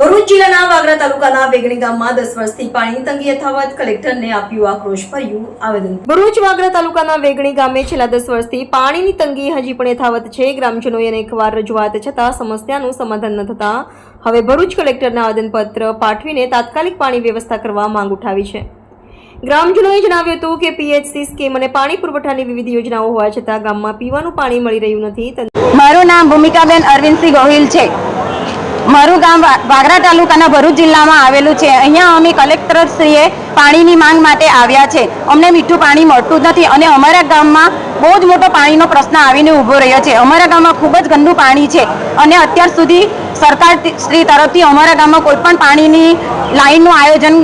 ભરૂચ જિલ્લાના વાગરા તાલુકાના વેગણી ગામમાં દસ વર્ષથી પાણીની તંગી યથાવત કલેક્ટરને આપ્યું આક્રોશ ભર્યું આવેદન. ભરૂચ વાગરા તાલુકાના વેગણી ગામે છેલ્લા દસ વર્ષથી પાણીની તંગી હજી પણ યથાવત છે. ગ્રામજનોએ અનેકવાર રજૂઆત છતાં સમસ્યાનું સમાધાન ન થતા હવે ભરૂચ કલેક્ટરને આવેદનપત્ર પાઠવીને તાત્કાલિક પાણી વ્યવસ્થા કરવા માંગ ઉઠાવી છે. ગ્રામજનોએ જણાવ્યું હતું કે પીએચસી સ્કીમ અને પાણી પુરવઠાની વિવિધ યોજનાઓ હોવા છતાં ગામમાં પીવાનું પાણી મળી રહ્યું નથી. મારું નામ ભૂમિકાબેન અરવિંદસિંહ ગોહિલ છે. મારું ગામ વાગરા તાલુકાના ભરૂચ જિલ્લામાં આવેલું છે. અહીંયા અમે કલેક્ટરશ્રીએ પાણીની માંગ માટે આવ્યા છે. અમને મીઠું પાણી મળતું જ નથી અને અમારા ગામમાં બહુ જ મોટો પાણીનો પ્રશ્ન આવીને ઊભો રહ્યો છે. અમારા ગામમાં ખૂબ જ ગંદુ પાણી છે અને અત્યાર સુધી સરકાર શ્રી તરફથી અમારા ગામમાં કોઈ પણ પાણીની લાઈનનું આયોજન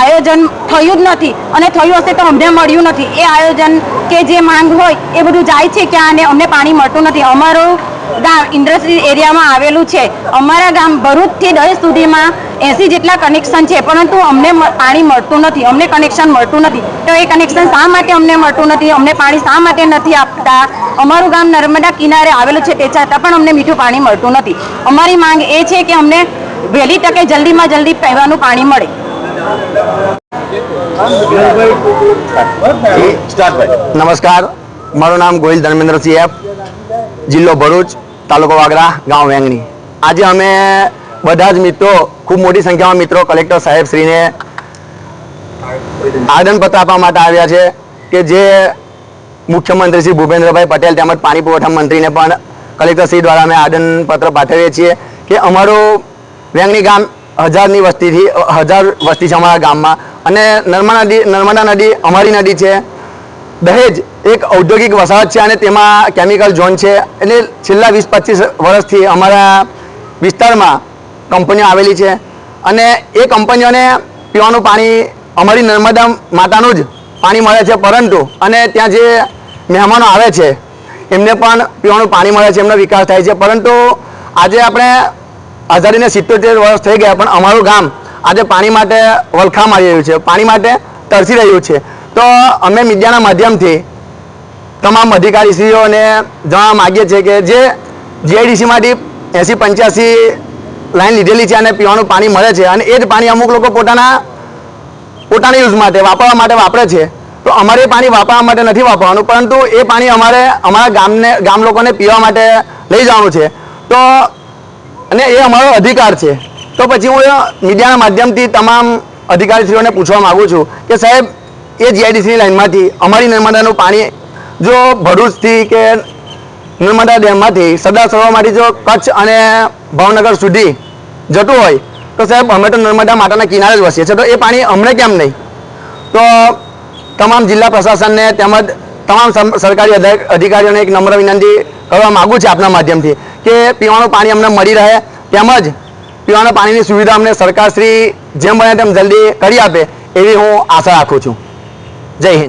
આયોજન થયું જ નથી અને થયું હશે તો અમને મળ્યું નથી. એ આયોજન કે જે માંગ હોય એ બધું જાય છે ક્યાં અને અમને પાણી મળતું નથી. અમારું ગામ ઇન્ડસ્ટ્રી એરિયામાં આવેલું છે. અમારા ગામ ભરૂચથી દહેજ સુધીમાં એસી જેટલા કનેક્શન છે પરંતુ અમને પાણી મળતું નથી. અમને કનેક્શન મળતું નથી. તો એ કનેક્શન શા માટે અમને મળતું નથી? અમને પાણી શા માટે નથી આપતા? અમારું ગામ નર્મદા કિનારે આવેલું છે તે છતાં પણ અમને મીઠું પાણી મળતું નથી. અમારી માંગ એ છે કે અમને વહેલી તકે જલ્દીમાં જલ્દી પીવાનું પાણી મળે. નમસ્કાર. મારું નામ ગોહિલ ધર્મેન્દ્રસિંહ એફ. જિલ્લો ભરૂચ, તાલુકો વાગરા ગામ વેંગણી. આજે અમે બધા જ મિત્રો, ખૂબ મોટી સંખ્યામાં મિત્રો, કલેક્ટર સાહેબ શ્રીને આવેદનપત્ર આપવા માટે આવ્યા છે કે જે મુખ્યમંત્રી શ્રી ભૂપેન્દ્રભાઈ પટેલ તેમજ પાણી પુરવઠા મંત્રીને પણ કલેક્ટર શ્રી દ્વારા અમે આવેદનપત્ર પાઠવીએ છીએ કે અમારું વેંગણી ગામ હજારની વસ્તીથી, હજાર વસ્તી છે અમારા ગામમાં. અને નર્મદા નદી નર્મદા નદી અમારી નદી છે. દહેજ એક ઔદ્યોગિક વસાહત છે અને તેમાં કેમિકલ ઝોન છે. એટલે છેલ્લા વીસ પચીસ વર્ષથી અમારા વિસ્તારમાં કંપનીઓ આવેલી છે. અને એ કંપનીઓને પીવાનું પાણી અમારી નર્મદા માતાનું જ પાણી મળે છે પરંતુ અને ત્યાં જે મહેમાનો આવે છે, એમને પણ પીવાનું પાણી મળે છે, એમનો વિકાસ થાય છે. પરંતુ આજે આપણે આઝાદીને સિત્તોતેર વર્ષ થઈ ગયા, પણ અમારું ગામ આજે પાણી માટે વલખા મારી રહ્યું છે. પાણી માટે તરસી રહ્યું છે. તો અમે મીડિયાના માધ્યમથી તમામ અધિકારીશ્રીઓને જણાવવા માગીએ છીએ કે જે જીઆઈડીસીમાંથી એંસી પંચ્યાસી લાઈન લીધેલી છે અને પીવાનું પાણી મળે છે અને એ જ પાણી અમુક લોકો પોતાના પોતાના યુઝ માટે, વાપરવા માટે વાપરે છે. તો અમારે પાણી વાપરવા માટે નથી વાપરવાનું, પરંતુ એ પાણી અમારે અમારા ગામને, ગામ લોકોને પીવા માટે લઈ જવાનું છે. તો અને એ અમારો અધિકાર છે. તો પછી હું મીડિયાના માધ્યમથી તમામ અધિકારીશ્રીઓને પૂછવા માગું છું કે સાહેબ એ જીઆઈડીસીની લાઇનમાંથી અમારી નર્મદાનું પાણી જો ભરૂચથી કે નર્મદા ડેમમાંથી સરદાર સરોવરમાંથી જો કચ્છ અને ભાવનગર સુધી જતું હોય, તો સાહેબ અમે તો નર્મદા માતાના કિનારે જ વસીએ છીએ. તો એ પાણી અમને કેમ નહીં? તો તમામ જિલ્લા પ્રશાસનને તેમજ તમામ સરકારી અધિ- અધિકારીઓને એક નમ્ર વિનંતી કરવા માગું છું આપના માધ્યમથી કે પીવાનું પાણી અમને મળી રહે, તેમજ પીવાના પાણીની સુવિધા અમને સરકારશ્રી જેમ બને તેમ જલ્દી કરી આપે, એવી હું આશા રાખું છું. જય હિન્દ.